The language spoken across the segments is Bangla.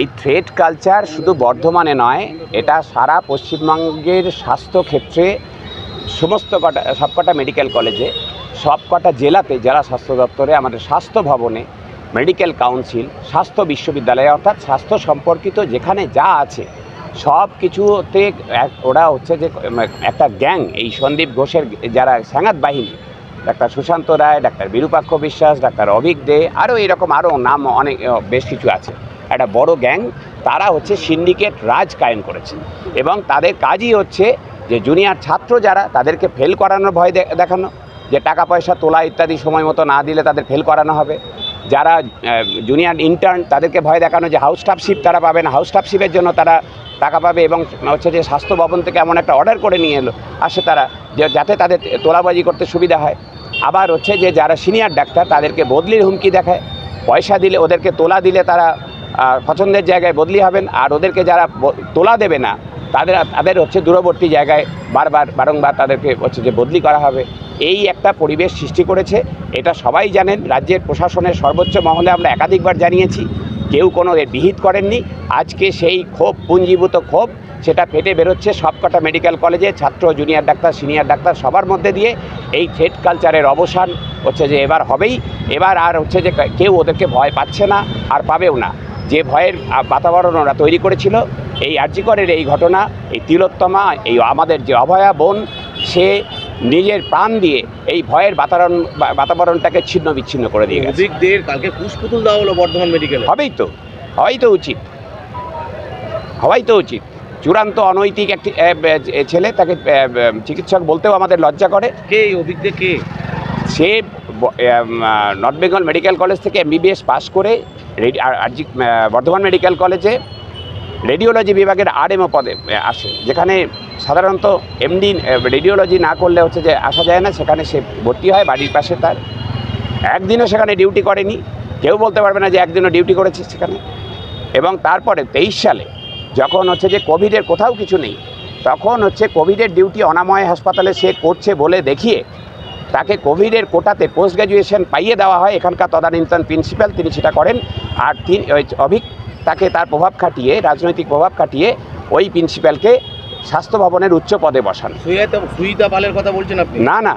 এই থ্রেড কালচার শুধু বর্ধমানে নয়, এটা সারা পশ্চিমবঙ্গের স্বাস্থ্য ক্ষেত্রে সমস্ত কটা, সবকটা মেডিকেল কলেজে সবকটা জেলাতে জেলা স্বাস্থ্য দপ্তরে, আমাদের স্বাস্থ্য ভবনে মেডিকেল কাউন্সিল স্বাস্থ্য বিশ্ববিদ্যালয়, অর্থাৎ স্বাস্থ্য সম্পর্কিত যেখানে যা আছে সব কিছুতে ওরা হচ্ছে যে, একটা গ্যাং এই সন্দীপ ঘোষের যারা স্যাঙাত বাহিনী, doctor Sushanta Roy, doctor Birupaksha Biswas, doctor Abhik দে, আরও এরকম আরও নাম অনেক, বেশ কিছু আছে। একটা বড় গ্যাং, তারা হচ্ছে সিন্ডিকেট রাজ কায়েম করেছে এবং তাদের কাজই হচ্ছে যে জুনিয়র ছাত্র যারা, তাদেরকে ফেল করানোর ভয় দেখানো, যে টাকা পয়সা তোলা ইত্যাদি সময় মতো না দিলে তাদের ফেল করানো হবে। যারা জুনিয়র ইন্টার্ন তাদেরকে ভয় দেখানো যে হাউস স্টাফশিপ তারা পাবে না। হাউস স্টাফশিপের জন্য তারা টাকা পাবে এবং হচ্ছে যে স্বাস্থ্য ভবন থেকে এমন একটা অর্ডার করে নিয়ে এলো, আসে তারা, যে যাতে তাদের তোলাবাজি করতে সুবিধা হয়। আবার হচ্ছে যে যারা সিনিয়র ডাক্তার তাদেরকে বদলির হুমকি দেখায়। পয়সা দিলে, ওদেরকে তোলা দিলে তারা পছন্দের জায়গায় বদলি হবেন, আর ওদেরকে যারা তোলা দেবে না, তাদের তাদের হচ্ছে দূরবর্তী জায়গায় বারবার, বারংবার তাদেরকে হচ্ছে যে বদলি করা হবে। এই একটা পরিবেশ সৃষ্টি করেছে, এটা সবাই জানেন, রাজ্যের প্রশাসনের সর্বোচ্চ মহলে আমরা একাধিকবার জানিয়েছি, কেউ কোনো বিহিত করেননি। আজকে সেই ক্ষোভ, পুঞ্জীভূত ক্ষোভ, সেটা ফেটে বেরোচ্ছে সবকটা মেডিকেল কলেজে, ছাত্র, জুনিয়র ডাক্তার, সিনিয়র ডাক্তার সবার মধ্যে দিয়ে। এই থ্রেড কালচারের অবসান হচ্ছে যে এবার হবেই, এবার আর হচ্ছে যে কেউ ওদেরকে ভয় পাচ্ছে না, আর পাবেও না। যে ভয়ের বাতাবরণ ওরা তৈরি করেছিল এই আর্যিকরের এই ঘটনা এই তিলোত্তমা এই আমাদের যে অভয়া বোন সে নিজের প্রাণ দিয়ে এই ভয়ের বাতাবরণ বাতাবরণটাকে ছিন্ন বিচ্ছিন্ন করে দিয়ে গেছে। কালকে পুষ্পুতুল দেওয়া হলো বর্ধমান মেডিকেল হবেই তো হওয়াই তো উচিত। হওয়াই তো উচিত। চূড়ান্ত অনৈতিক একটি ছেলে তাকে চিকিৎসক বলতেও আমাদের লজ্জা করে। কে অভিজ্ঞ কে? সে নর্থ বেঙ্গল মেডিকেল কলেজ থেকে এমবিবিএস পাশ করে আরজি বর্ধমান মেডিকেল কলেজে রেডিওলজি বিভাগের আরএমও পদে আসে। যেখানে সাধারণত এমডি রেডিওলজি না করলে হচ্ছে যে আসা যায় না, সেখানে সে ভর্তি হয়, বাড়ির পাশে তার। একদিনও সেখানে ডিউটি করেনি, কেউ বলতে পারবে না যে একদিনও ডিউটি করেছে সেখানে। এবং তারপরে তেইশ সালে যখন হচ্ছে যে কোভিডের কোথাও কিছু নেই, তখন হচ্ছে কোভিডের ডিউটি অনাময় হাসপাতালে সে করছে বলে দেখিয়ে তাকে কোভিডের কোটাতে পোস্ট গ্র্যাজুয়েশন পাইয়ে দেওয়া হয়। এখানকার তদানীন্তন প্রিন্সিপাল তিনি সেটা করেন আর তিনি ওই অভিক তাকে তার প্রভাব খাটিয়ে রাজনৈতিক প্রভাব খাটিয়ে ওই প্রিন্সিপালকে স্বাস্থ্য ভবনের উচ্চ পদে বসান। সুইতা সুইতা পালের কথা বলছেন আপনি? না না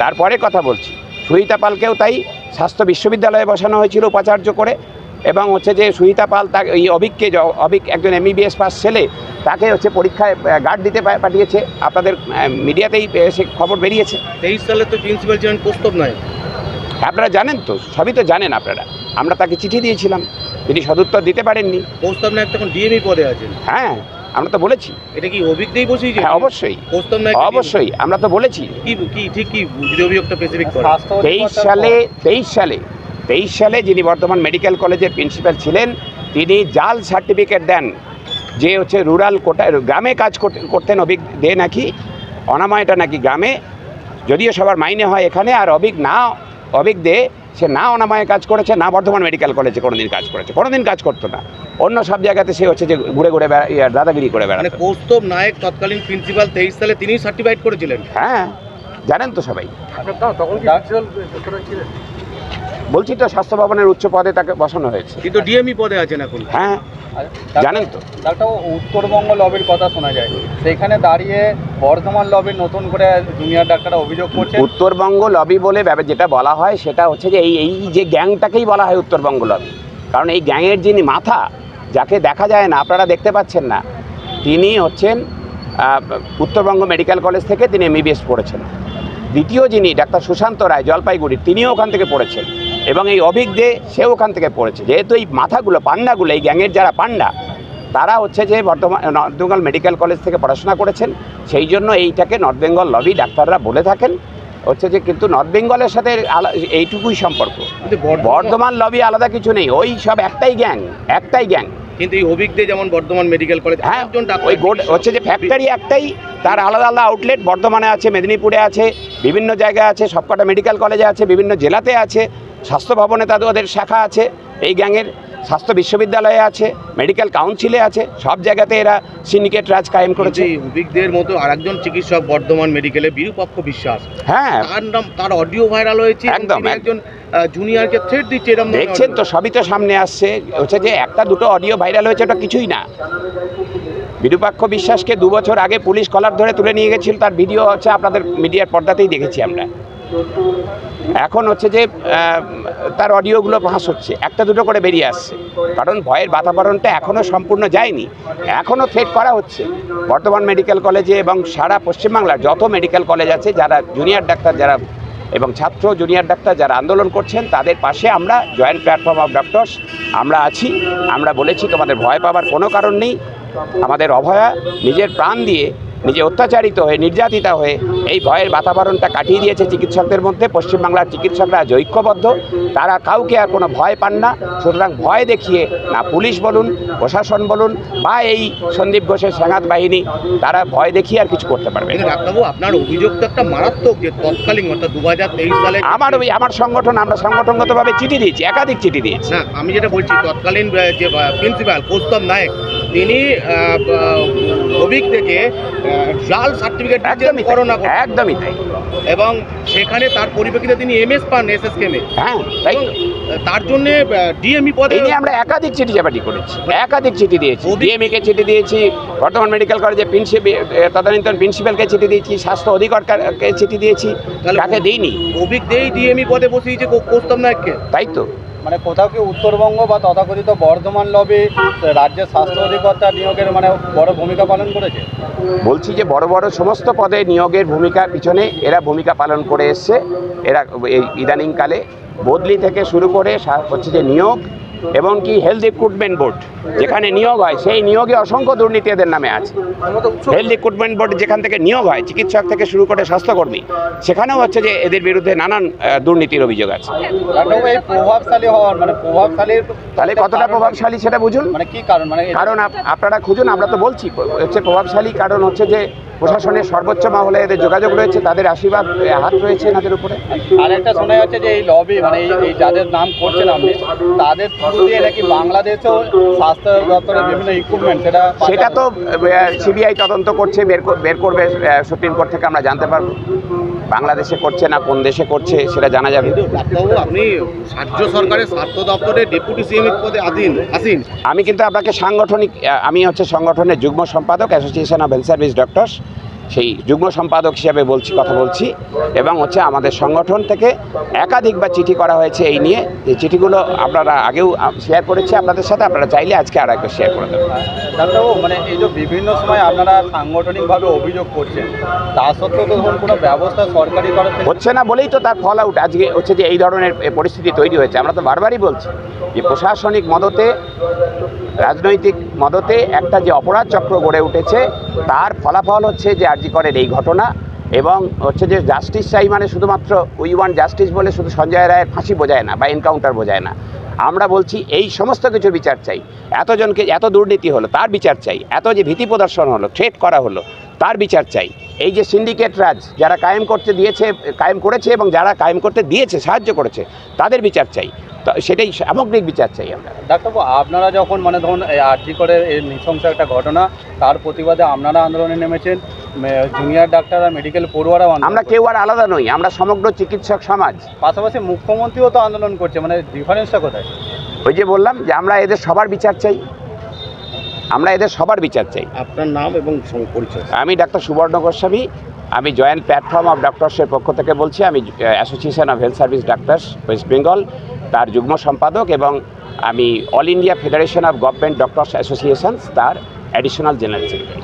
তারপরে কথা বলছি। সুহিতা পালকেও তাই স্বাস্থ্য বিশ্ববিদ্যালয়ে বসানো হয়েছিল উপাচার্য করে। এবং হচ্ছে যে সুহিতা পাল তা এই অভিককে অভিক একজন এমবিবিএস পাস ছেলে তাকে হচ্ছে পরীক্ষায় গার্ড দিতে পাঠিয়েছে। আপনাদের মিডিয়াতেই সে খবর বেরিয়েছে। তেইশ সালে তো প্রিন্সিপাল ছিলেন কৌস্তব নয় আপনারা জানেন তো সবই তো জানেন আপনারা। আমরা তাকে চিঠি দিয়েছিলাম তিনি সদুত্তর দিতে পারেননি। কৌস্তব নায়ক তখন ডিএমই পদে আছেন। হ্যাঁ আমরা তো বলেছি। এটা কি অভিকদেই বসেই হ্যাঁ অবশ্যই। কৌস্তব নায়ক অবশ্যই আমরা তো বলেছি। কি কি ঠিক কি যদি অভিযোগটা স্পেসিফিক করে? তেইশ সালে তেইশ সালে সালে যিনি বর্তমান মেডিকেল কলেজের প্রিন্সিপাল ছিলেন তিনি জাল সার্টিফিকেট দেন। যে হচ্ছে রুরাল কোটা গ্রামে কাজ করতে- করতেন অভিক দে নাকি অনাময়টা নাকি গ্রামে। যদিও সবার মাইনে হয় এখানে আর অভিক না অভিক দে সে না অনাময়ে কাজ করেছে না বর্ধমান মেডিকেল কলেজে কোনোদিন কাজ করেছে। কোনোদিন কাজ করতো না। অন্য সব জায়গাতে সে হচ্ছে যে ঘুরে ঘুরে বেড়া- ইয়ে, দাদাগিরি করে মানে বেড়াতো কৌস্তব নায়ক তৎকালীন প্রিন্সিপাল তেইশ সালে তিনি সার্টিফাইড করেছিলেন। হ্যাঁ জানেন তো সবাই। তখন বলছি তো স্বাস্থ্য ভবনের উচ্চ পদে তাকে বসানো হয়েছে। কিন্তু ডিএমই পদে আছেন এখন। হ্যাঁ জানেন তো। একটা উত্তরবঙ্গ লবির কথা শোনা যায়। সেখানে দাঁড়িয়ে বর্ধমান লবির নতুন করে জুনিয়র ডাক্তাররা অভিযোগ করছে উত্তরবঙ্গ লবি বলে যেটা বলা হয় সেটা হচ্ছে যে এই এই যে গ্যাংটাকেই বলা হয় উত্তরবঙ্গ লবি। কারণ এই গ্যাংয়ের যিনি মাথা যাকে দেখা যায় না আপনারা দেখতে পাচ্ছেন না তিনি হচ্ছেন উত্তরবঙ্গ মেডিকেল কলেজ থেকে তিনি এমবিবিএস পড়েছেন। দ্বিতীয় যিনি ডাক্তার সুশান্ত রায় জলপাইগুড়ির তিনিও ওখান থেকে পড়েছেন। এবং এই অভিক দে সেও ওখান থেকে পড়েছে। যেহেতু এই মাথাগুলো পান্ডাগুলো এই গ্যাংয়ের যারা পান্ডা তারা হচ্ছে যে বর্তমান নর্থ বেঙ্গল মেডিকেল কলেজ থেকে পড়াশোনা করেছেন। সেই জন্য এইটাকে নর্থ বেঙ্গল লবি ডাক্তাররা বলে থাকেন। হচ্ছে যে কিন্তু নর্থ বেঙ্গলের সাথে এইটুকুই সম্পর্ক। বর্ধমান বর্ধমান লবি আলাদা কিছু নেই। ওই সব একটাই গ্যাং একটাই গ্যাং। কিন্তু এই অভিকদের যেমন বর্ধমান মেডিকেল কলেজ হ্যাঁ ওই হচ্ছে যে ফ্যাক্টরি একটাই তার আলাদা আলাদা আউটলেট বর্ধমানে আছে মেদিনীপুরে আছে বিভিন্ন জায়গায় আছে সবকটা মেডিকেল কলেজে আছে বিভিন্ন জেলাতে আছে। স্বাস্থ্য ভবনে তাদের ওদের শাখা আছে এই গ্যাংয়ের স্বাস্থ্য বিশ্ববিদ্যালয়ে আছে মেডিকেল কাউন্সিলে আছে সব জায়গাতে এরা সিন্ডিকেট রাজ কায়েম করেছে। অভিজ্ঞদের মতো আরেকজন চিকিৎসক বর্ধমান মেডিকেলে বিরূপাক্ষ বিশ্বাস। হ্যাঁ। তার নাম তার অডিও ভাইরাল হয়েছে একদম, একজন জুনিয়রকে থ্রেট দিচ্ছে এরকম দেখছেন তো সবই তো সামনে আসছে। হচ্ছে যে একটা দুটো অডিও ভাইরাল হয়েছে ওটা কিছুই না। বিরূপাক্ষ বিশ্বাসকে দু বছর আগে পুলিশ কলার ধরে তুলে নিয়ে গেছিল তার ভিডিও হচ্ছে আপনাদের মিডিয়ার পর্দাতেই দেখেছি আমরা। এখন হচ্ছে যে তার অডিওগুলো ফাঁস হচ্ছে। একটা দুটো করে বেরিয়ে আসছে। কারণ ভয়ের বাতাবরণটা এখনও সম্পূর্ণ যায়নি। এখনও থ্রেট করা হচ্ছে। বর্তমান মেডিকেল কলেজে এবং সারা পশ্চিমবাংলার যত মেডিকেল কলেজ আছে, যারা জুনিয়র ডাক্তার, যারা এবং ছাত্র জুনিয়র ডাক্তার যারা আন্দোলন করছেন, তাদের পাশে আমরা জয়েন্ট প্ল্যাটফর্ম অফ ডক্টরস আমরা আছি। আমরা বলেছি, তোমাদের ভয় পাবার কোনো কারণ নেই। আমাদের অভয়া নিজের প্রাণ দিয়ে নিজে অত্যাচারিত হয়ে নির্যাতিতা হয়ে এই ভয়ের বাতাবরণটা কাটিয়ে দিয়েছে চিকিৎসকদের মধ্যে। পশ্চিমবাংলার চিকিৎসকরা আজ ঐক্যবদ্ধ তারা কাউকে আর কোনো ভয় পান না। সুতরাং ভয় দেখিয়ে না পুলিশ বলুন প্রশাসন বলুন বা এই সন্দীপ ঘোষের সেনাত বাহিনী তারা ভয় দেখিয়ে আর কিছু করতে পারবে আপনার অভিযোগ তো একটা মারাত্মক যে তৎকালীন অর্থাৎ দু তেইশ সালে আমার ওই আমার সংগঠন আমরা সংগঠনগতভাবে চিঠি দিয়েছি একাধিক চিঠি দিয়েছি। না আমি যেটা বলছি তৎকালীন যে প্রিন্সিপাল কৌস্তব নায়ক তিনি অভিক থেকে জাল সার্টিফিকেট একদমই করোনা একদমই তাই। এবং সেখানে তার পরিপ্রেক্ষিতে তিনি এমএস পান এসএসকেমে। হ্যাঁ তাই তার জন্য ডিএমই পদে নিয়ে আমরা একাধিক চিঠি চাপাটি করেছি একাধিক চিঠি দিয়েছি। অভি- ডিএমইকে চিঠি দিয়েছি বর্তমান মেডিকেল কলেজে প্রিন্সিপাল তদানীন্তন প্রিন্সিপালকে চিঠি দিয়েছি স্বাস্থ্য অধিকর্তাকে চিঠি দিয়েছি কাকে দিইনি। অভিক দেই ডিএমই পদে বসিয়েছে কৌ- কৌস্তব নায়ককে। তাই তো। মানে কোথাও কি উত্তরবঙ্গ বা তথাকথিত বর্ধমান লবি রাজ্যের স্বাস্থ্য অধিকর্তা নিয়োগের মানে বড় ভূমিকা পালন করেছে? বলছি যে বড় বড় সমস্ত পদে নিয়োগের ভূমিকা পিছনে এরা ভূমিকা পালন করে এসছে। এরা ইদানিংকালে বদলি থেকে শুরু করে হচ্ছে যে নিয়োগ এবং কি হেলথ রিক্রুটমেন্ট বোর্ড যেখানে নিয়োগ হয় সেই নিয়োগে অসংখ্য দুর্নীতি এদের নামে আছে। হেলথ রিক্রুটমেন্ট বোর্ড যেখান থেকে নিয়োগ হয় চিকিৎসক থেকে শুরু করে স্বাস্থ্যকর্মী সেখানেও হচ্ছে যে এদের বিরুদ্ধে নানান দুর্নীতির অভিযোগ আছে। মানে তাহলে কতটা প্রভাবশালী সেটা বুঝুন। মানে কারণ? মানে আপনারা খুঁজুন আমরা তো বলছি হচ্ছে প্রভাবশালী কারণ হচ্ছে যে প্রশাসনের সর্বোচ্চ মহলে এদের যোগাযোগ রয়েছে তাদের আশীর্বাদ হাত রয়েছে এনাদের উপরে। আর একটা শোনা যাচ্ছে যে এই লবি মানে এই এই যাদের নাম করছেন আপনি তাদের থ্রু দিয়ে নাকি বাংলাদেশেও স্বাস্থ্য দপ্তরের বিভিন্ন ইকুইপমেন্ট সেটা সেটা তো সিবিআই তদন্ত করছে বের কর- বের করবে সুপ্রিম কোর্ট থেকে আমরা জানতে পারব। বাংলাদেশে করছে না কোন দেশে করছে সেটা জানা যাবে। আপনি রাজ্য সরকারের স্বাস্থ্য দপ্তরে ডেপুটি সিএম পদে আধীন আসীন আমি কিন্তু আপনাকে সাংগঠনিক আমি হচ্ছে সংগঠনের যুগ্ম সম্পাদক association of health service doctors সেই যুগ্ম সম্পাদক হিসাবে বলছি কথা বলছি। এবং হচ্ছে আমাদের সংগঠন থেকে একাধিকবার চিঠি করা হয়েছে এই নিয়ে। যে চিঠিগুলো আপনারা আগেও শেয়ার করেছি আপনাদের সাথে আপনারা চাইলে আজকে আর একবার শেয়ার করে দেবেন। ডাক্তারবাবু মানে এই যে বিভিন্ন সময় আপনারা সাংগঠনিকভাবে অভিযোগ করছেন তা সত্ত্বেও তো ধরুন কোনো ব্যবস্থা সরকারি তরফ হচ্ছে না বলেই তো তার ফল আউট। আজকে হচ্ছে যে এই ধরনের পরিস্থিতি তৈরি হয়েছে আমরা তো বারবারই বলছি যে প্রশাসনিক মদতে রাজনৈতিক মদতে একটা যে অপরাধ চক্র গড়ে উঠেছে তার ফলাফল হচ্ছে যে আরজিকরের এই ঘটনা এবং হচ্ছে যে জাস্টিস চাই মানে শুধুমাত্র উই ওয়ান জাস্টিস বলে শুধু সঞ্জয় রায়ের ফাঁসি বোঝায় না বা এনকাউন্টার বোঝায় না। আমরা বলছি এই সমস্ত কিছু বিচার চাই। এতজনকে এত দুর্নীতি হলো, তার বিচার চাই। এত যে ভীতি প্রদর্শন হলো থ্রেট করা হলো তার বিচার চাই। এই যে সিন্ডিকেট রাজ যারা কায়েম করতে দিয়েছে কায়েম করেছে এবং যারা কায়েম করতে দিয়েছে সাহায্য করেছে তাদের বিচার চাই। তো সেটাই সামগ্রিক বিচার চাই আমরা। ডাক্তারবাবু আপনারা যখন মানে ধরুন আরজি করে এই নৃশংস একটা ঘটনা তার প্রতিবাদে আপনারা আন্দোলনে নেমেছেন জুনিয়র ডাক্তাররা মেডিকেল পড়ুয়ারাও আন্দোলন আমরা কেউ আর আলাদা নই আমরা সমগ্র চিকিৎসক সমাজ। পাশাপাশি মুখ্যমন্ত্রীও তো আন্দোলন করছে মানে ডিফারেন্সটা কোথায়? ওই যে বললাম যে আমরা এদের সবার বিচার চাই। আমরা এদের সবার বিচার চাই। আপনার নাম এবং পরিচয়। আমি ডাক্তার সুবর্ণ গোস্বামী আমি জয়েন্ট প্ল্যাটফর্ম অফ ডক্টরসের পক্ষ থেকে বলছি আমি association of health service doctors West Bengal তার যুগ্ম সম্পাদক এবং আমি all India federation of government doctors association তার অ্যাডিশনাল জেনারেল সেক্রেটারি